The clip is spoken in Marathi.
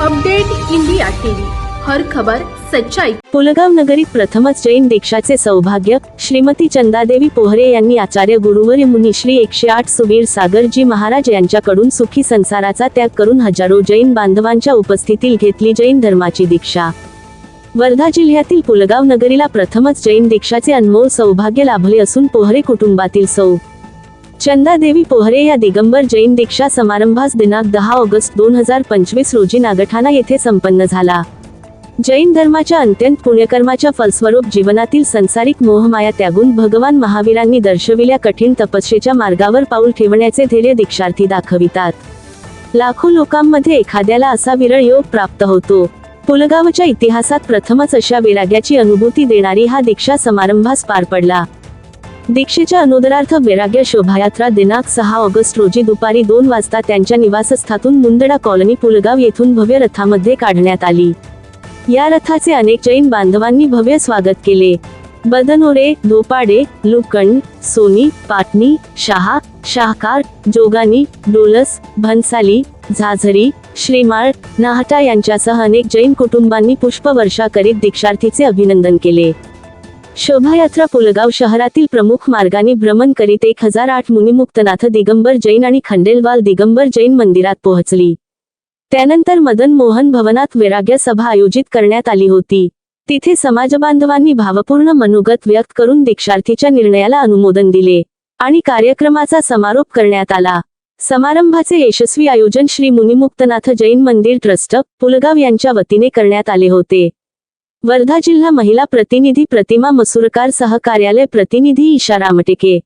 Update India TV. हर खबर सच्चाई. पुलगाव नगरीत प्रथमच जैन दीक्षाचे सौभाग्य श्रीमती चंदादेवी पोहरे यांनी आचार्य गुरुवर मुनी श्री एकशे आठ सुबीर सागरजी महाराज यांच्याकडून सुखी संसाराचा त्याग करून हजारो जैन बांधवांच्या उपस्थितीत घेतली जैन धर्माची दीक्षा. वर्धा जिल्ह्यातील पुलगाव नगरीला प्रथमच जैन दीक्षाचे अनमोल सौभाग्य लाभले असून पोहरे कुटुंबातील सौ चंदादेवी पोहरे या दिगंबर जैन दीक्षा समारंभास दिनांक दहा ऑगस्ट दोन हजार पंचवीस रोजी नागठाणा येथे संपन्न झाला. जैन धर्माच्या अत्यंत पुण्यकर्माच्या फलस्वरूप जीवनातील संसारिक मोहमाया त्यागून भगवान महावीरांनी दर्शविल्या कठीण तपस्येच्या मार्गावर पाऊल ठेवण्याचे धैर्य दीक्षार्थी दाखवितात. लाखो लोकांमध्ये एखाद्याला असा विरळ योग प्राप्त होतो. पुलगावच्या इतिहासात प्रथमच अशा वैराग्याची अनुभूती देणारी हा दीक्षा समारंभास पार पडला. दीक्षेच्या अनुदरार्थ वैराग्य शोभायात्रा दिनांक सहा ऑगस्ट रोजी दुपारी दोन वाजता त्यांच्या निवासस्थातून मुंदडा कॉलनी पुलगाव येथून भव्य रथामध्ये काढण्यात आली. या रथाचे अनेक जैन बांधवांनी भव्य स्वागत केले. बदनोरे धोपाडे लुकंड सोनी पाटणी शहा शाहकार जोगानी डोलस भन्साली झाझरी श्रीमाळ नाहटा यांच्यासह अनेक जैन कुटुंबांनी पुष्पवर्षा करीत दीक्षार्थीचे अभिनंदन केले. शोभायात्रा पुलगाव शहरातील प्रमुख मार्गाने भ्रमण करीत एक हजार आठ मुनिमुक्तनाथ दिगंबर जैन आणि खंडेलवाल दिगंबर जैन मंदिरात पोहोचली. त्यानंतर मदन मोहन भवनात वैराग्य सभा आयोजित करण्यात आली होती. तिथे समाजबांधवांनी भावपूर्ण मनोगत व्यक्त करून दीक्षार्थीच्या निर्णयाला अनुमोदन दिले आणि कार्यक्रमाचा समारोप करण्यात आला. समारंभाचे यशस्वी आयोजन श्री मुनिमुक्तनाथ जैन मंदिर ट्रस्ट पुलगाव यांच्या वतीने करण्यात आले होते. वर्धा जिल्हा महिला प्रतिनिधी प्रतिमा मसुरकार सहकार्यालय प्रतिनिधी ईशा रामटेके.